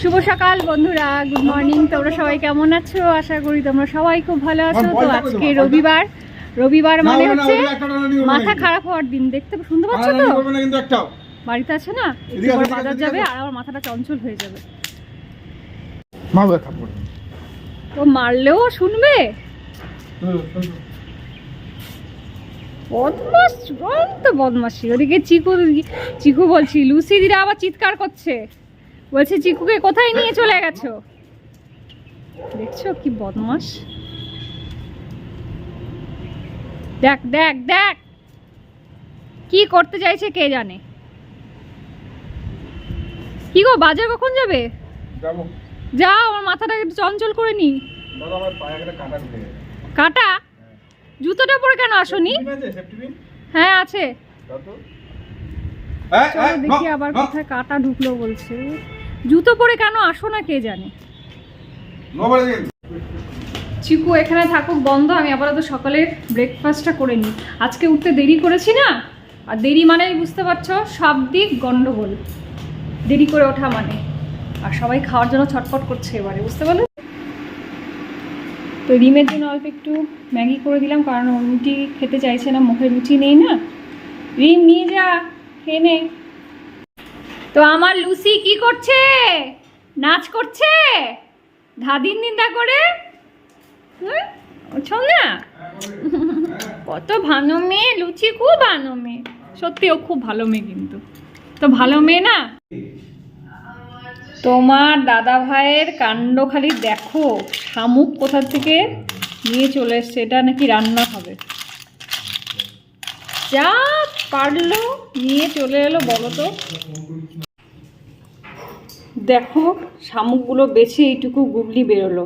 শুভ সকাল বন্ধুরা good morning তোমরা সবাই কেমন আছো? আশা করি তোমরা সবাই খুব ভালো আছো। তো আজকে রবিবার। রবিবার মানে হচ্ছে মাথা খারাপ হওয়ার দিন। দেখতে শুনতে পাচ্ছ তো? বাড়িতে আছে না? বাজার যাবে আর আমার মাথাটা চঞ্চল হয়ে যাবে। তো মারলেও শুনবে? বদমাস চূড়ান্ত বদমাসি ওদিকে চিকু চিকু বলছি লুসি দিরা আবার চিৎকার করছে। বলছে চিকুকে কোথায় নিয়ে চলে গেছো? দেখছ কি বদমাস দেখ দেখ দেখ। কি করতে চাইছে কে জানে? কি গো বাজার কখন যাবে? যাব। যাও আমার মাথাটা একটু চঞ্চল করে নি। দাদা আমার পায়ে একটা কাটা জুতোটা পরে কেন আসনি? হ্যাঁ আছে। দেখি আবার কোথায় কাটা ঢুকলো বলছে। জুতো পরে কেন আসো না কে জানে? চিকু এখানে থাকুক বন্ধ আমি আপাতত সকালে ব্রেকফাস্টটা করে নিই। আজকে উঠতে দেরি করেছি না? আর দেরি মানেই বুঝতে পারছ সব দিক গন্ডগোল। দেরি করে ওঠা মানে। আর সবাই খাওয়ার জন্য ছটফট করছে এবারে বুঝতে পারলে? তো রিমের জন্য অল্প একটু ম্যাগি করে দিলাম কারণ রুটি খেতে চাইছে না মুখে রুচি নেই না। রিম নিয়ে যা খেয়ে নে। তো আমার লুসি কি করছে? নাচ করছে? ধাদিন নিন্দা করে? বুঝছ না? কত ভালো মেয়ে, লুচি খুব ভালো মেয়ে। সত্যি ও খুব ভালো মেয়ে কিন্তু। তো ভালো মেয়ে না? তোমার দাদা ভাইয়ের কাণ্ড খালি দেখো। শামুক কোথা থেকে নিয়ে চলে এসছে, এটা নাকি রান্না হবে। যা পারল, নিয়ে চলে এলো, বলো তো। দেখো, শামুকগুলো বেছে এইটুকু গুগলি বেরোলো।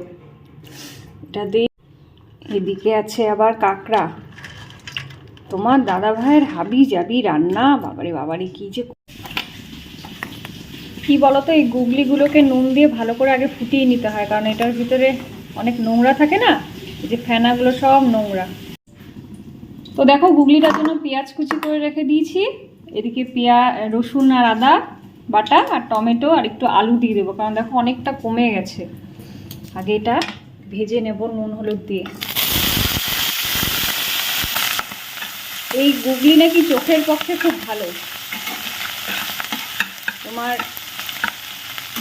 এটা দিয়ে এদিকে আছে আবার কাঁকড়া। তোমার দাদা ভাইয়ের হাবি যাবি রান্না, বাবারে বাবারে, কি যে কি বলতো, এই গুগলিগুলোকে নুন দিয়ে ভালো করে আগে ফুটিয়ে নিতে হয়, কারণ এটার ভিতরে অনেক নোংরা থাকে না? যে ফেনাগুলো সব নোংরা। তো দেখো গুগলিটার জন্য পেঁয়াজ কুচি করে রেখে দিয়েছি। এদিকে পেঁয়া, রসুন আর আদা। বাটা আর টমেটো আর একটু আলু দিয়ে দেবো, কারণ দেখো অনেকটা কমে গেছে। আগে এটা ভেজে নেব নুন, হলুদ দিয়ে। এই গুগলি নাকি চোখের পক্ষে খুব ভালো। তোমার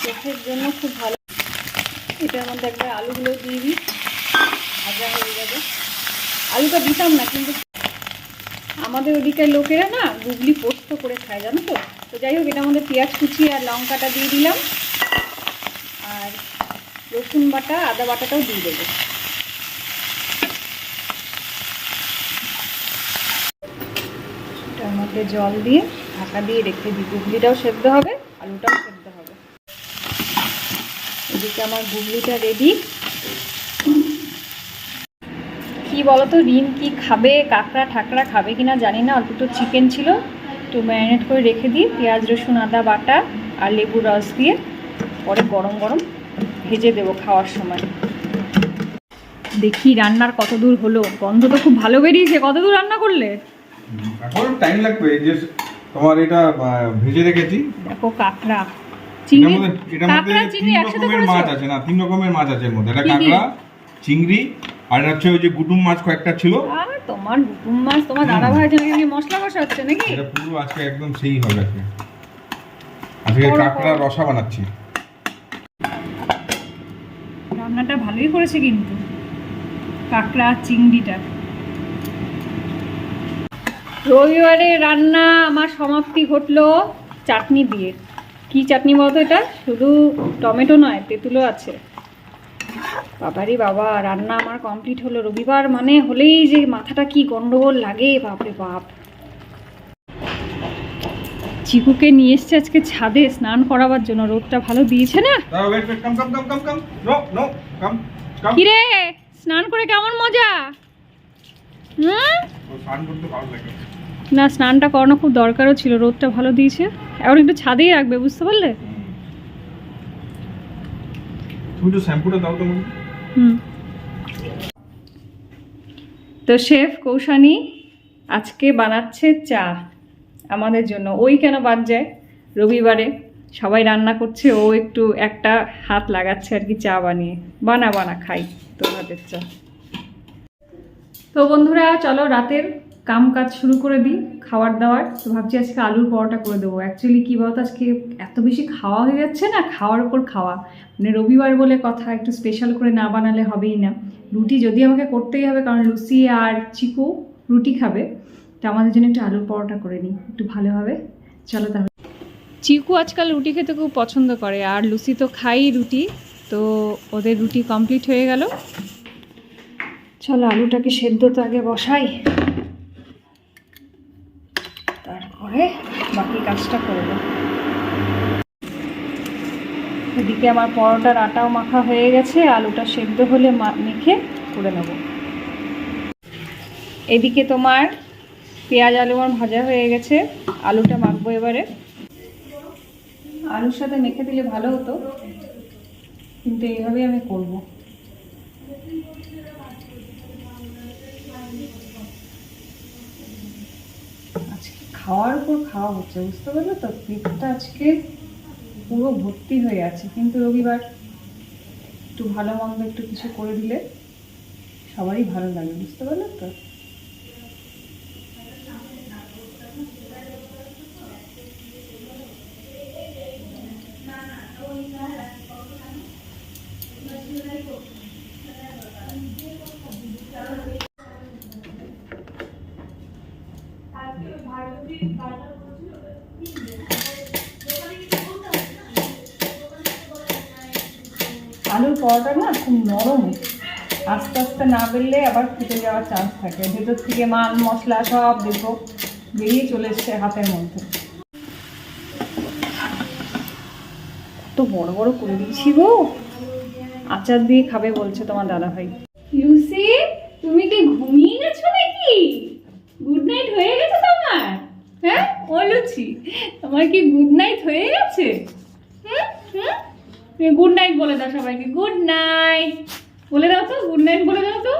চোখের জন্য খুব ভালো। এটার মধ্যে একবার আলুগুলো দিয়ে দিই, ভাজা হয়ে যাবে। আলুটা দিতাম না, কিন্তু আমাদের ওদিকের লোকেরা না গুগলি পোস্ত করে খায়, জানো তো? তো যাই হোক, এটার মধ্যে পেঁয়াজ কুচি আর লঙ্কাটা দিয়ে দিলাম। আর রসুন বাটা, আদা বাটাটাও দিয়ে দেবো। এটার মধ্যে জল দিয়ে ঢাকা দিয়ে রেখে দিই গুগলিটাও সেদ্ধ হবে, আলুটাও সেদ্ধ হবে। এদিকে আমার গুগলিটা রেডি কি বলতো, রিম কি খাবে কাঁকড়া ঠাকড়া খাবে কিনা জানি না, অল্প একটু চিকেন ছিল। একটু ম্যারিনেট করে রেখে দিই পেঁয়াজ রসুন আদা বাটা আর লেবুর রস দিয়ে পরে গরম গরম ভেজে দেবো খাওয়ার সময়। দেখি রান্নার কত দূর হলো। গন্ধ তো খুব ভালো বেরিয়েছে। কত দূর রান্না করলে? এখন টাইম লাগবে। এই যে তোমার এটা ভেজে রেখেছি। দেখো কাকড়া। চিংড়ি এটার মধ্যে কাঁকড়া তিন চিংড়ি একসাথে রকমের করেছ? মাছ আছে না? তিন রকমের মাছ আছে এর মধ্যে। এটা? কাঁকড়া চিংড়ি আর হচ্ছে ওই যে গুডুম মাছ কয়েকটা ছিল। আর তোমার মাছ তোমার দাদা ভাই জন্য কি মশলা কষা হচ্ছে নাকি? এটা পুরো আজকে একদম সেই হবে আজকে আজকে কাঁকড়া রসা বানাচ্ছি। রান্নাটা ভালোই করেছে কিন্তু। কাঁকড়া চিংড়িটা। রবিবারে রান্না আমার সমাপ্তি ঘটলো চাটনি দিয়ে। কি চাটনি বলতো এটা? শুধু টমেটো নয় তেঁতুলও আছে। বাবারে বাবা রান্না আমার কমপ্লিট হলো। রবিবার মানে হলেই যে মাথাটা কি গন্ডগোল লাগে বাপরে বাপ। চিকুকে নিয়ে এসছে আজকে ছাদে স্নান করাবার জন্য। রোদটা ভালো দিয়েছে না? কিরে স্নান করে কেমন মজা? হুম? না স্নানটা করানো খুব দরকারও ছিল রোদটা ভালো দিয়েছে। এখন একটু ছাদেই রাখবে বুঝতে পারলে? তুমি একটু শ্যাম্পুটা দাও তো শেফ কৌশানি আজকে বানাচ্ছে চা আমাদের জন্য। ওই কেন বাদ যায়? রবিবারে সবাই রান্না করছে, ও একটু একটা হাত লাগাচ্ছে আর কি চা বানিয়ে। বানা বানা, খাই তোর হাতের চা। তো বন্ধুরা, চলো রাতের কাম কাজ শুরু করে দিই, খাওয়ার দাওয়ার। তো ভাবছি আজকে আলুর পরোটা করে দেবো। অ্যাকচুয়ালি কী বলতো, আজকে এত বেশি খাওয়া হয়ে যাচ্ছে না, খাওয়ার ওপর খাওয়া। মানে রবিবার বলে কথা, একটু স্পেশাল করে না বানালে হবেই না। রুটি যদি আমাকে করতেই হবে, কারণ লুচি আর চিকু রুটি খাবে, তো আমাদের জন্য একটু আলুর পরোটা করে নিই, একটু ভালোভাবে চলো তাহলে। চিকু আজকাল রুটি খেতে খুব পছন্দ করে, আর লুচি তো খাই রুটি, তো ওদের রুটি কমপ্লিট হয়ে গেল। চলো আলুটাকে সেদ্ধ তো আগে বসাই। তারপরে বাকি কাজটা করব এদিকে আমার পরোটার আটাও মাখা হয়ে গেছে, আলুটা সেদ্ধ হলে মেখে করে নেব। এদিকে তোমার পেঁয়াজ, আলু আমার ভাজা হয়ে গেছে, আলুটা মাখবো এবারে। আলুর সাথে মেখে দিলে ভালো হতো, কিন্তু এইভাবেই আমি করব আজকে খাওয়ার উপর খাওয়া হচ্ছে, বুঝতে পারল তো? পেটটা আজকে পুরো ভর্তি হয়ে আছে। কিন্তু রবিবার একটু ভালো মন্দ একটু কিছু করে দিলে সবারই ভালো লাগে, বুঝতে পারল তো? আলুর পরোটা না খুব নরম। আস্তে আস্তে না বেললে আবার ফুটে যাওয়ার চান্স থাকে। ভেতর থেকে মাল, মশলা সব বেরিয়ে চলে এসছে হাতের মধ্যে। কত বড় বড় করে দিয়েছি গো। আচার দিয়ে খাবে বলছে তোমার দাদা ভাই লুসি, তুমি কি ঘুমিয়ে গেছো নাকি গুড নাইট হয়ে গেছে তোমার হ্যাঁ লুচি তোমার কি গুড নাইট হয়ে গেছে? গুড নাইট বলে দাও সবাইকে। গুড নাইট বলে দাও তো গুড নাইট বলে দাও তো।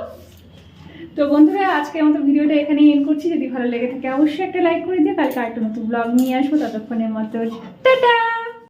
তো বন্ধুরা আজকে আমার ভিডিওটা এখানেই এন্ড করছি। যদি ভালো লেগে থাকে, অবশ্যই একটা লাইক করে দিয়ে কালকে আর আরেকটা নতুন ব্লগ নিয়ে আসব। ততক্ষণের মতো, টাটা!